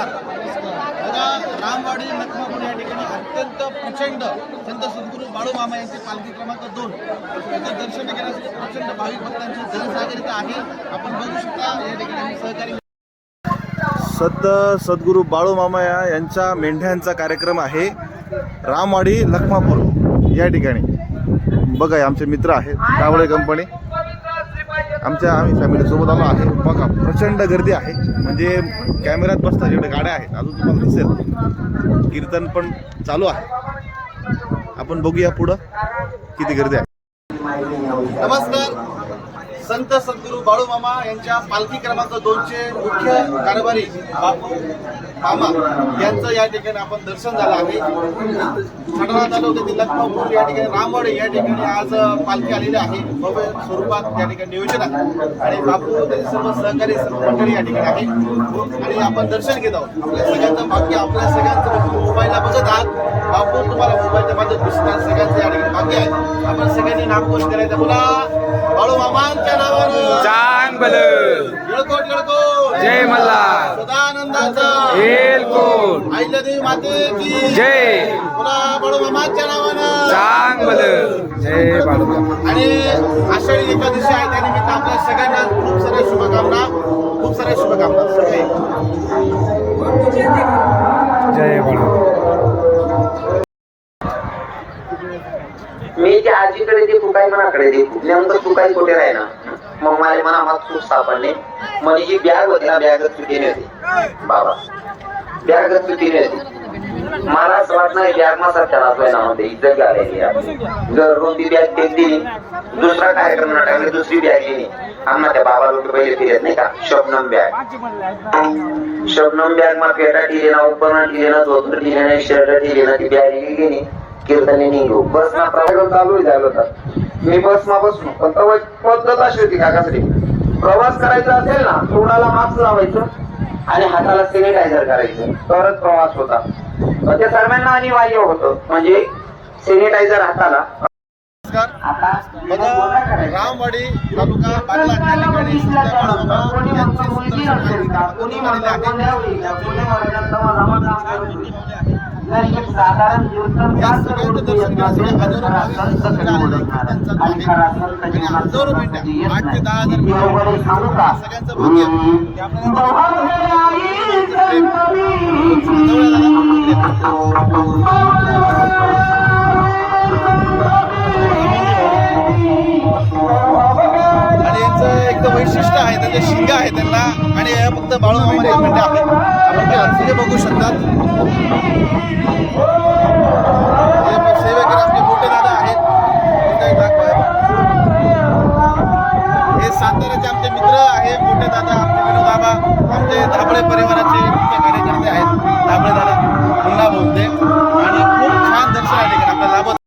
नमस्कार. बघा रामवाडी लखमापूर या ठिकाणी अत्यंत प्रचंड संत सद्गुरू बाळू मामा यांची पालखी क्रमांक दोन. यांचं दर्शन घेण्यासाठी प्रचंड भाविक भक्तांची जनसागरिता आहे. आपण बघू शकता या ठिकाणी सहकारी सत सद्गुरू बाळू मामा यांच्या मेंढ्यांचा कार्यक्रम आहे. रामवाडी लखमापूर या ठिकाणी. बघा आमचे मित्र आहेत. कावळे कंपनी. आमच्या आम्ही फॅमिलीसोबत आलो आहे. बघा प्रचंड गर्दी आहे. म्हणजे कॅमेऱ्यात बसतात जेवढे गाड्या आहेत अजून तुम्हाला दिसेल. कीर्तन पण चालू आहे. आपण बघूया पुढं किती गर्दी आहे. नमस्कार. संत सद्गुरू बाळू मामा यांच्या पालखी क्रमांक दोनचे मुख्य कारभारी बापू मामा यांचं या ठिकाणी आपण दर्शन झालं आहे. छडरा तालुक्यातील लखमापूर या ठिकाणी रामवाडी या ठिकाणी आज पालखी आलेली आहे. भव्य स्वरूपात या ठिकाणी नियोजन आहे. आणि बापू त्यांचे सर्व सहकारी सर्व मंडळी या ठिकाणी आहे. आणि आपण दर्शन घेत आहोत. आपल्या सगळ्यांचं भाग्य आपल्या सगळ्यांचं मोबाईलला बघत आहात. बापू तुम्हाला मोबाईलच्या माध्यमातून दिसतात सगळ्यांचं या ठिकाणी भाग्य आहे. आपण सगळ्या नामघोष करायचं. बोला बाळू मामांच्या नावानं. चांग बल येळकोट येळकोट. जय मल्हार. सदानंदाचा. एलकोट आईलदेवी मातेची. जय. बोला बाळू मामांच्या नावानं. चांग बल जय बाळूमामा आणि आषाढी एकादशी आहे त्यानिमित्त आपल्या सगळ्यांना खूप साऱ्या शुभकामना. खूप साऱ्या शुभकामना. सगळे. जय बाळूमामा मी त्या आजीकडे ते तुकाई मनाकडे दे नेमकं तुकाई कुठे राही मग मला मना मनात खूप सापडले. म्हणे जी बॅग होती ना बॅग चुकीने होती बाबा बॅग चुकीने होती मला असं वाटणार बॅग मासा त्याला ना मध्ये इज्जत घालायची घरून ती बॅग टेक दिली दुसरा कार्यक्रम ना म्हणजे दुसरी बॅग दिली आम्हाला त्या बाबा लोक पहिले फिरत नाही का? शबनम बॅग. शबनम बॅग मा फेटा दिली ना उपकरण दिले ना धोतर दिले ना शर्ट दिले ना ती बॅग गेली. कीर्तने निघू. बस ना प्रवास चालू झाला होता मी बस मा बसलो पण तेव्हा पद्धत अशी होती काकासाठी. प्रवास करायचा असेल ना तोंडाला मास्क लावायचं आणि हाताला सॅनिटायझर करायचं. तरच प्रवास होता. ते सर्वांना अनिवार्य होतं. म्हणजे सॅनिटायझर हाताला. रामवाडी तालुका बागला त्या ठिकाणी संत बाळूमामा यांचे सुंदर आहे साधारण आहे. आणि यांचं एकदम वैशिष्ट्य आहे त्याचे शिंग आहे त्यांना. आणि फक्त बाळूमामाचे मेंढ्या आहेत आपण ते आरसीचे बघू शकतात. हे सेवेकरी आपले मोठे दादा आहेत. हे साताऱ्याचे आमचे मित्र आहे मोठे दादा आमचे विनोद बाबा आमचे धाबळे परिवाराचे मुख्य कार्यकर्ते आहेत. धाबळे दादा पुन्हा बोलते. आणि खूप छान दर्शन आहे ठिकाणी आपल्याला लाभत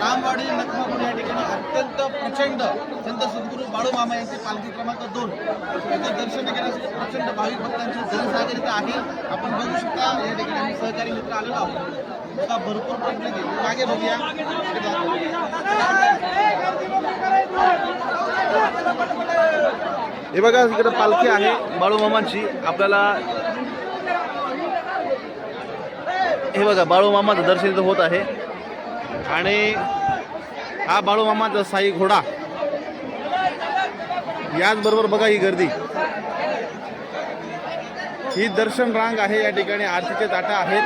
रामवाडी नखमापूर या ठिकाणी अत्यंत प्रचंड संत सद्गुरू बाळू मामा यांचे पालखी क्रमांक दोन इथं दर्शन घेण्यासाठी प्रचंड भाविक भक्तांची आहे. आपण बघू शकता या ठिकाणी सहकारी मित्र आलेलो आहोत. बघा भरपूर प्रयत्न केले मागे बघूया. हे बघा इकडे पालखी आहे. बाळूमामांची आपल्याला हे बघा बाळूमामाचं दर्शन होत आहे. आणि हा बाळूमामाचा साई घोडा याचबरोबर बघा ही गर्दी. ही दर्शन रांग आहे या ठिकाणी. आरतीचे ताटा आहेत.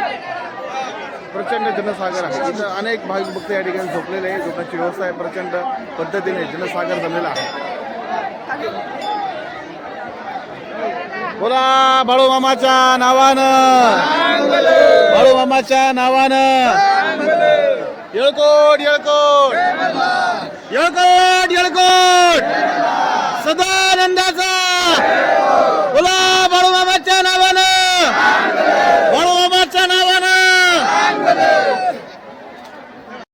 प्रचंड जनसागर आहे. इथं अनेक भाविक भक्त या ठिकाणी झोपलेले आहे झोपण्याची व्यवस्था आहे. प्रचंड पद्धतीने जनसागर झालेला आहे. बोला बाळू मामाच्या नावानं. बाळू मामाच्या नावानं. येळकोट येळकोट. येळकोट येळकोट.